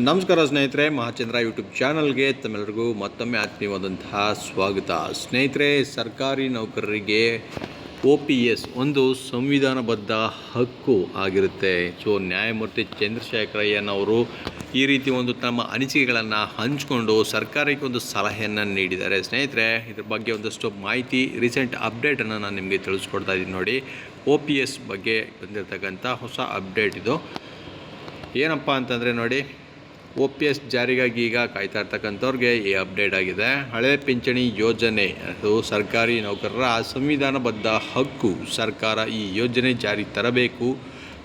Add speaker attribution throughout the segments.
Speaker 1: ನಮಸ್ಕಾರ ಸ್ನೇಹಿತರೆ, ಮಹಾಚಂದ್ರ ಯೂಟ್ಯೂಬ್ ಚಾನಲ್ಗೆ ತಮ್ಮೆಲ್ಲರಿಗೂ ಮತ್ತೊಮ್ಮೆ ಆತ್ಮೀಯವಾದಂತಹ ಸ್ವಾಗತ. ಸ್ನೇಹಿತರೆ, ಸರ್ಕಾರಿ ನೌಕರರಿಗೆ ಒ ಪಿ ಎಸ್ ಒಂದು ಸಂವಿಧಾನಬದ್ಧ ಹಕ್ಕು ಆಗಿರುತ್ತೆ. ಸೊ ನ್ಯಾಯಮೂರ್ತಿ ಚಂದ್ರಶೇಖರಯ್ಯನವರು ಈ ರೀತಿ ಒಂದು ತಮ್ಮ ಅನಿಸಿಕೆಗಳನ್ನು ಹಂಚಿಕೊಂಡು ಸರ್ಕಾರಕ್ಕೆ ಒಂದು ಸಲಹೆಯನ್ನು ನೀಡಿದ್ದಾರೆ. ಸ್ನೇಹಿತರೆ, ಇದ್ರ ಬಗ್ಗೆ ಒಂದಷ್ಟು ಮಾಹಿತಿ, ರೀಸೆಂಟ್ ಅಪ್ಡೇಟನ್ನು ನಾನು ನಿಮಗೆ ತಿಳಿಸ್ಕೊಡ್ತಾ ಇದ್ದೀನಿ ನೋಡಿ. ಒ ಪಿ ಎಸ್ ಬಗ್ಗೆ ಬಂದಿರತಕ್ಕಂಥ ಹೊಸ ಅಪ್ಡೇಟ್ ಇದು. ಏನಪ್ಪ ಅಂತಂದರೆ ನೋಡಿ ಒ ಪಿ ಎಸ್ ಜಾರಿಗಾಗಿ ಈಗ ಕಾಯ್ತಾ ಇರ್ತಕ್ಕಂಥವ್ರಿಗೆ ಈ ಅಪ್ಡೇಟ್ ಆಗಿದೆ. ಹಳೆ ಪಿಂಚಣಿ ಯೋಜನೆ, ಅದು ಸರ್ಕಾರಿ ನೌಕರರ ಸಂವಿಧಾನಬದ್ಧ ಹಕ್ಕು, ಸರ್ಕಾರ ಈ ಯೋಜನೆ ಜಾರಿ ತರಬೇಕು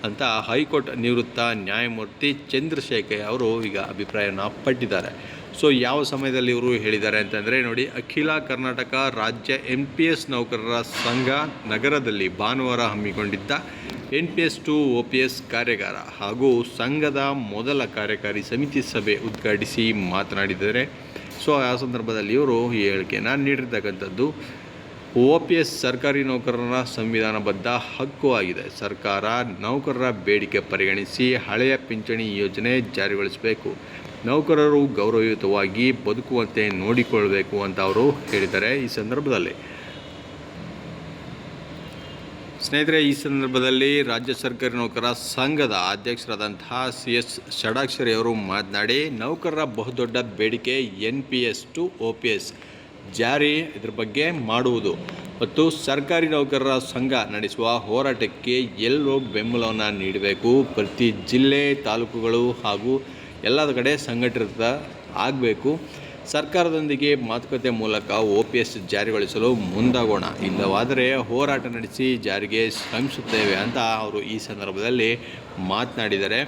Speaker 1: ಅಂತ ಹೈಕೋರ್ಟ್ ನಿವೃತ್ತ ನ್ಯಾಯಮೂರ್ತಿ ಚಂದ್ರಶೇಖರ್ ಅವರು ಈಗ ಅಭಿಪ್ರಾಯನ ಪಟ್ಟಿದ್ದಾರೆ. ಸೊ ಯಾವ ಸಮಯದಲ್ಲಿ ಇವರು ಹೇಳಿದ್ದಾರೆ ಅಂತಂದರೆ ನೋಡಿ, ಅಖಿಲ ಕರ್ನಾಟಕ ರಾಜ್ಯ ಎನ್ ಪಿ ಎಸ್ ನೌಕರರ ಸಂಘ ನಗರದಲ್ಲಿ ಭಾನುವಾರ ಹಮ್ಮಿಕೊಂಡಿದ್ದ N P S to O P S ಕಾರ್ಯಾಗಾರ ಹಾಗೂ ಸಂಘದ ಮೊದಲ ಕಾರ್ಯಕಾರಿ ಸಮಿತಿ ಸಭೆ ಉದ್ಘಾಟಿಸಿ ಮಾತನಾಡಿದರೆ ಸೊ ಆ ಸಂದರ್ಭದಲ್ಲಿ ಇವರು ಈ ಹೇಳಿಕೆಯನ್ನು ನೀಡಿರ್ತಕ್ಕಂಥದ್ದು. ಒ ಪಿ ಎಸ್ ಸರ್ಕಾರಿ ನೌಕರರ ಸಂವಿಧಾನಬದ್ಧ ಹಕ್ಕು ಆಗಿದೆ. ಸರ್ಕಾರ ನೌಕರರ ಬೇಡಿಕೆ ಪರಿಗಣಿಸಿ ಹಳೆಯ ಪಿಂಚಣಿ ಯೋಜನೆ ಜಾರಿಗೊಳಿಸಬೇಕು. ನೌಕರರು ಗೌರವಯುತವಾಗಿ ಬದುಕುವಂತೆ ನೋಡಿಕೊಳ್ಳಬೇಕು ಅಂತ ಅವರು ಹೇಳಿದ್ದಾರೆ ಈ ಸಂದರ್ಭದಲ್ಲಿ. ಸ್ನೇಹಿತರೆ, ಈ ಸಂದರ್ಭದಲ್ಲಿ ರಾಜ್ಯ ಸರ್ಕಾರಿ ನೌಕರರ ಸಂಘದ ಅಧ್ಯಕ್ಷರಾದಂತಹ ಸಿ ಎಸ್ ಷಡಾಕ್ಷರಿ ಅವರು ಮಾತನಾಡಿ, ನೌಕರರ ಬಹುದೊಡ್ಡ ಬೇಡಿಕೆ N P S to O P S ಜಾರಿ ಇದ್ರ ಬಗ್ಗೆ ಮಾಡುವುದು ಮತ್ತು ಸರ್ಕಾರಿ ನೌಕರರ ಸಂಘ ನಡೆಸುವ ಹೋರಾಟಕ್ಕೆ ಎಲ್ಲರೂ ಬೆಂಬಲವನ್ನು ನೀಡಬೇಕು. ಪ್ರತಿ ಜಿಲ್ಲೆ, ತಾಲೂಕುಗಳು ಹಾಗೂ ಎಲ್ಲದ ಕಡೆ ಸಂಘಟಿತ ಆಗಬೇಕು. ಸರ್ಕಾರದೊಂದಿಗೆ ಮಾತುಕತೆ ಮೂಲಕ ಒ ಪಿ ಎಸ್ ಜಾರಿಗೊಳಿಸಲು ಮುಂದಾಗೋಣ. ಇಲ್ಲವಾದರೆ ಹೋರಾಟ ನಡೆಸಿ ಜಾರಿಗೆ ಶ್ರಮಿಸುತ್ತೇವೆ ಅಂತ ಅವರು ಈ ಸಂದರ್ಭದಲ್ಲಿ ಮಾತನಾಡಿದ್ದಾರೆ.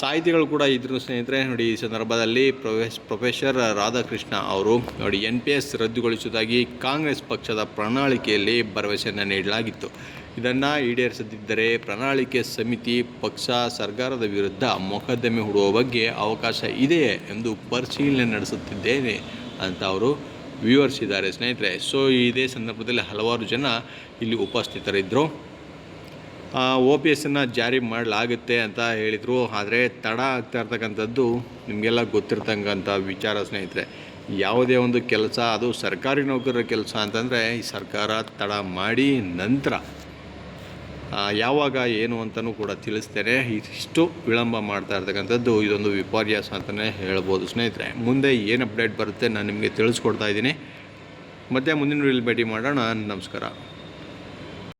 Speaker 1: ಸಾಹಿತಿಗಳು ಕೂಡ ಇದ್ರು ಸ್ನೇಹಿತರೆ, ನೋಡಿ ಈ ಸಂದರ್ಭದಲ್ಲಿ ಪ್ರೊಫೆಸ್, ಪ್ರೊಫೆಸರ್ ರಾಧಾಕೃಷ್ಣ ಅವರು ನೋಡಿ ಎನ್ ಪಿ ಎಸ್ ರದ್ದುಗೊಳಿಸುವುದಾಗಿ ಕಾಂಗ್ರೆಸ್ ಪಕ್ಷದ ಪ್ರಣಾಳಿಕೆಯಲ್ಲಿ ಭರವಸೆಯನ್ನು ನೀಡಲಾಗಿತ್ತು. ಇದನ್ನು ಈಡೇರಿಸದಿದ್ದರೆ ಪ್ರಣಾಳಿಕೆ ಸಮಿತಿ ಪಕ್ಷ ಸರ್ಕಾರದ ವಿರುದ್ಧ ಮೊಕದ್ದಮೆ ಹೂಡುವ ಬಗ್ಗೆ ಅವಕಾಶ ಇದೆಯೇ ಎಂದು ಪರಿಶೀಲನೆ ನಡೆಸುತ್ತಿದ್ದೇನೆ ಅಂತ ಅವರು ವಿವರಿಸಿದ್ದಾರೆ. ಸ್ನೇಹಿತರೆ, ಸೊ ಇದೇ ಸಂದರ್ಭದಲ್ಲಿ ಹಲವಾರು ಜನ ಇಲ್ಲಿ ಉಪಸ್ಥಿತರಿದ್ದರು ಒ ಪಿ ಎಸ್ಸನ್ನು ಜಾರಿ ಮಾಡಲಾಗುತ್ತೆ ಅಂತ ಹೇಳಿದರು. ಆದರೆ ತಡ ಆಗ್ತಾ ಇರ್ತಕ್ಕಂಥದ್ದು ನಿಮಗೆಲ್ಲ ಗೊತ್ತಿರ್ತಕ್ಕಂಥ ವಿಚಾರ ಸ್ನೇಹಿತರೆ. ಯಾವುದೇ ಒಂದು ಕೆಲಸ, ಅದು ಸರ್ಕಾರಿ ನೌಕರರ ಕೆಲಸ ಅಂತಂದರೆ ಈ ಸರ್ಕಾರ ತಡ ಮಾಡಿ ನಂತರ ಯಾವಾಗ, ಏನು ಅಂತಲೂ ಕೂಡ ತಿಳಿಸ್ತೇನೆ. ಇಷ್ಟು ವಿಳಂಬ ಮಾಡ್ತಾ ಇರ್ತಕ್ಕಂಥದ್ದು ಇದೊಂದು ವಿಪರ್ಯಾಸ ಅಂತಲೇ ಹೇಳ್ಬೋದು ಸ್ನೇಹಿತರೆ. ಮುಂದೆ ಏನು ಅಪ್ಡೇಟ್ ಬರುತ್ತೆ ನಾನು ನಿಮಗೆ ತಿಳಿಸ್ಕೊಡ್ತಾ ಇದ್ದೀನಿ. ಮತ್ತೆ ಮುಂದಿನ ವಿಡಿಯೋಲಿ ಭೇಟಿ ಮಾಡೋಣ. ನಮಸ್ಕಾರ.